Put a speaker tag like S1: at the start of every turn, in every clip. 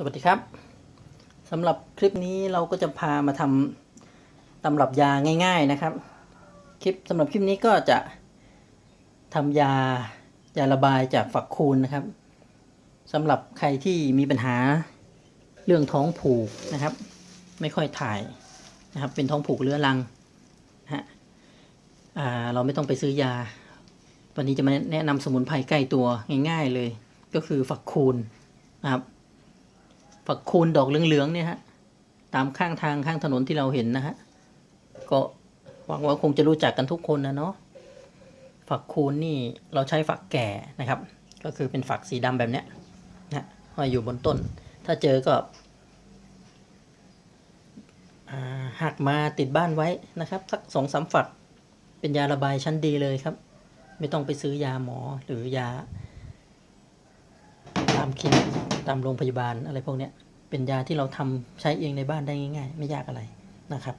S1: สวัสดีครับสำหรับคลิปนี้เราก็จะพามาทำตำรับยาง่าย ๆนะครับ คลิปสำหรับคลิปนี้ก็จะทำยายาระบายจากฝักคูณนะครับสำหรับใครที่มีปัญหาเรื่องท้องผูกนะครับ ไม่ค่อยถ่ายนะครับ เป็นท้องผูกเรื้อรังฮะเราไม่ต้องไปซื้อยา วันนี้จะมาแนะนำสมุนไพรใกล้ตัวง่าย ๆเลย ก็คือฝักคูณนะครับ ฝักคูณดอกเหลืองๆเนี่ยฮะ ตามข้างทางข้างถนนที่เราเห็นนะฮะ ก็หวังว่าคงจะรู้จักกันทุกคนนะเนาะ ฝักคูณนี่เราใช้ฝักแก่นะครับ ก็คือเป็นฝักสีดำแบบเนี้ยนะห้อยอยู่บนต้น ถ้าเจอก็อ่าหักมาติดบ้านไว้นะครับ สักสองสามฝักเป็นยาระบายชั้นดีเลยครับ ไม่ต้องไปซื้อยาหมอหรือยา ตามคลินิกตามโรงพยาบาลอะไรพวกเนี้ยเป็นยาที่เราทำใช้เองในบ้านได้ง่าย ๆ ไม่ยากอะไรนะครับ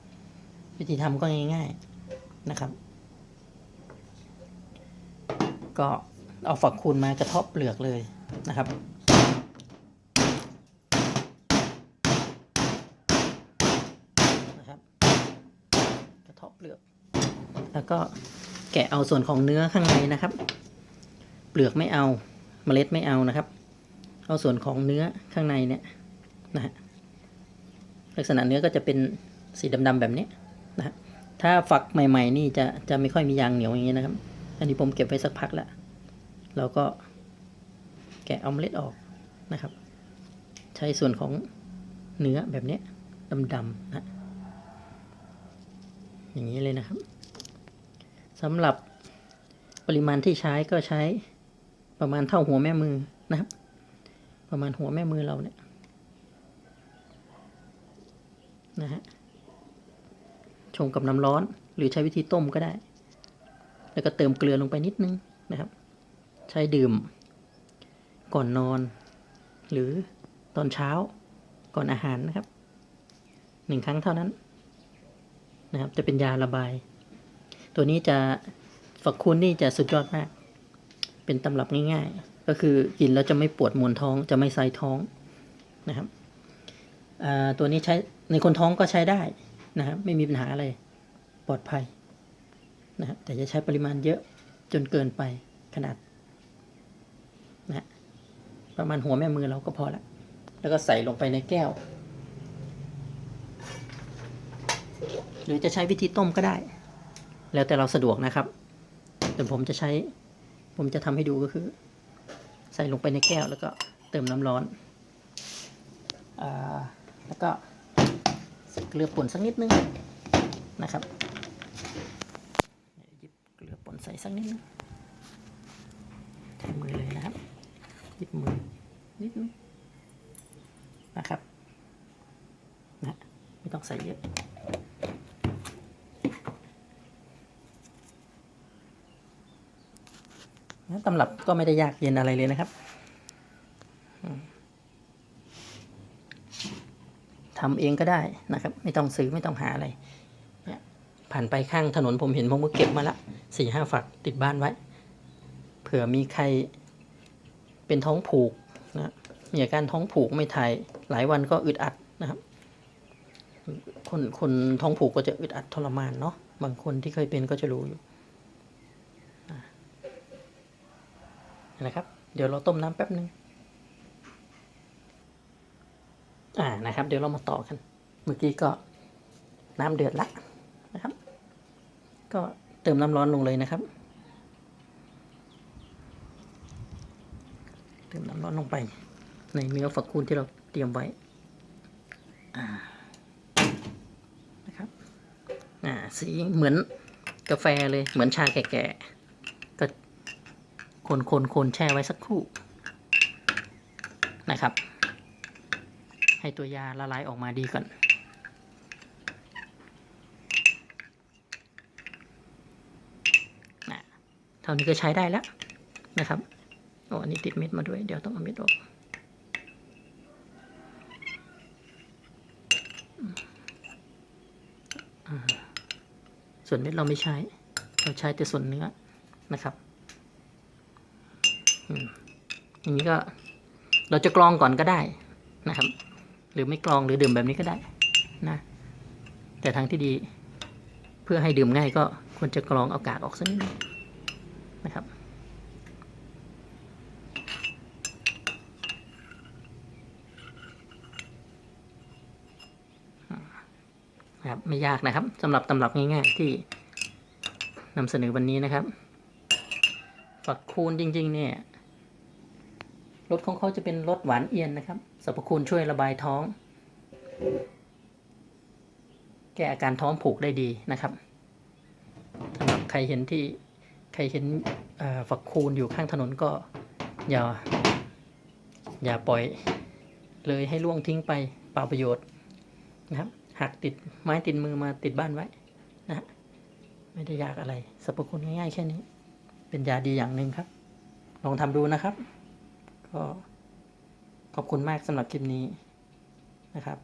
S1: วิธีทำก็ง่าย ๆนะครับ ก็เอาฝักคูณมากระทาะเปลือกเลยนะครับนะครับ กระทาะเปลือก แล้วก็แกะเอาส่วนของเนื้อข้างในนะครับ เปลือกไม่เอาเมล็ดไม่เอานะครับ เอาส่วนของเนื้อข้างในเนี่ยนะฮะลักษณะเนื้อก็จะเป็นสีดำๆแบบนี้นะฮะถ้าฝักใหม่ ๆ นี่จะจะไม่ค่อยมียางเหนียวอย่างนี้นะครับ อันนี้ผมเก็บไว้สักพักแล้วเราก็แกะเอาเมล็ดออกนะครับ ใช้ส่วนของเนื้อแบบนี้ดำๆนะอย่างนี้เลยนะครับสำหรับปริมาณที่ใช้ก็ใช้ประมาณเท่าหัวแม่มือนะครับ ประมาณหัวแม่มือเราเนี่ยนะฮะชงกับน้ำร้อน หรือใช้วิธีต้มก็ได้ แล้วก็เติมเกลือลงไปนิดนึงนะครับ ใช้ดื่ม ก่อนนอน หรือตอนเช้าก่อนอาหารนะครับหนึ่งครั้งเท่านั้นนะครับ จะเป็นยาระบาย ตัวนี้จะฝักคูณนี่จะสุดยอดมาก เป็นตำรับง่ายๆ ก็คือกินแล้วจะไม่ปวดมวนท้องจะไม่ไซท้องนะครับตัวนี้ใช้ในคนท้องก็ใช้ได้นะครับไม่มีปัญหาอะไรปลอดภัยนะครับแต่จะใช้ปริมาณเยอะจนเกินไปขนาดนะประมาณหัวแม่มือเราก็พอละแล้วก็ใส่ลงไปในแก้ว หรือจะใช้วิธีต้มก็ได้ แล้วแต่เราสะดวกนะครับแต่ผมจะใช้ผมจะทำให้ดูก็คือ ส่ลงไปในแก้วแล้วก็เติมน้ำร้อนอแล้วก็เกลือป่นสักนิดนึงนะครับหยิบเกลือป่นใส่สักนิดนึงใช้มือเลยนะครับหยิบมือนิดนึงนะครับนะไม่ต้องใส่เยอะ ตำรับก็ไม่ได้ยากเย็นอะไรเลยนะครับทำเองก็ได้นะครับ ไม่ต้องซื้อไม่ต้องหาอะไรเนี่ยผ่านไปข้างถนนผมเห็นผมก็เก็บมาละสี่ห้าฝักติดบ้านไว้ เผื่อมีใครเป็นท้องผูกนะมีอาการท้องผูกไม่ถ่ายหลายวันก็อึดอัดนะครับ คนคนท้องผูกก็จะอึดอัดทรมานเนาะบางคนที่เคยเป็นก็จะรู้อยู่ นะครับ เดี๋ยวเราต้มน้ำแป๊บหนึ่งอ่านะครับ เดี๋ยวเรามาต่อกัน เมื่อกี้ก็น้ำเดือดละนะครับ ก็เติมน้ำร้อนลงเลยนะครับ เติมน้ำร้อนลงไป ในเนื้อฝักคูณที่เราเตรียมไว้นะครับ อ่า สีเหมือนกาแฟเลย เหมือนชาแก่ๆ คนคนคนแช่ไว้สักครู่นะครับ ให้ตัวยาละลายออกมาดีก่อนนะเท่านี้ก็ใช้ได้แล้วนะครับโอ้อันนี้ติดเม็ดมาด้วย เดี๋ยวต้องเอาเม็ดออกส่วนเม็ดเราไม่ใช้ เราใช้แต่ส่วนเนื้อนะครับ อย่างนี้ก็เราจะกรองก่อนก็ได้นะครับ หรือไม่กรองหรือดื่มแบบนี้ก็ได้นะ แต่ทางที่ดีเพื่อให้ดื่มง่ายก็ควรจะกรองเอากากออกสักนิดนึงนะครับนะครับไม่ยากนะครับสำหรับตำรับง่ายๆที่นำเสนอวันนี้นะครับฝักคูณจริง ๆ เนี่ย รสของเขาจะเป็นรสหวานเอียนนะครับสรรพคุณช่วยระบายท้อง แก้อาการท้องผูกได้ดีนะครับสำหรับใครเห็นที่ใครเห็นฝักคูณอยู่ข้างถนนก็อย่าอย่าปล่อยเลยให้ล่วงทิ้งไปเปล่าประโยชน์นะครับหักติดไม้ติดมือมาติดบ้านไว้นะฮะไม่ได้ยากอะไรสรรพคุณง่ายๆแค่นี้ เป็นยาดีอย่างหนึ่งครับ ลองทำดูนะครับ ก็ขอบคุณมากสำหรับคลิปนี้นะครับ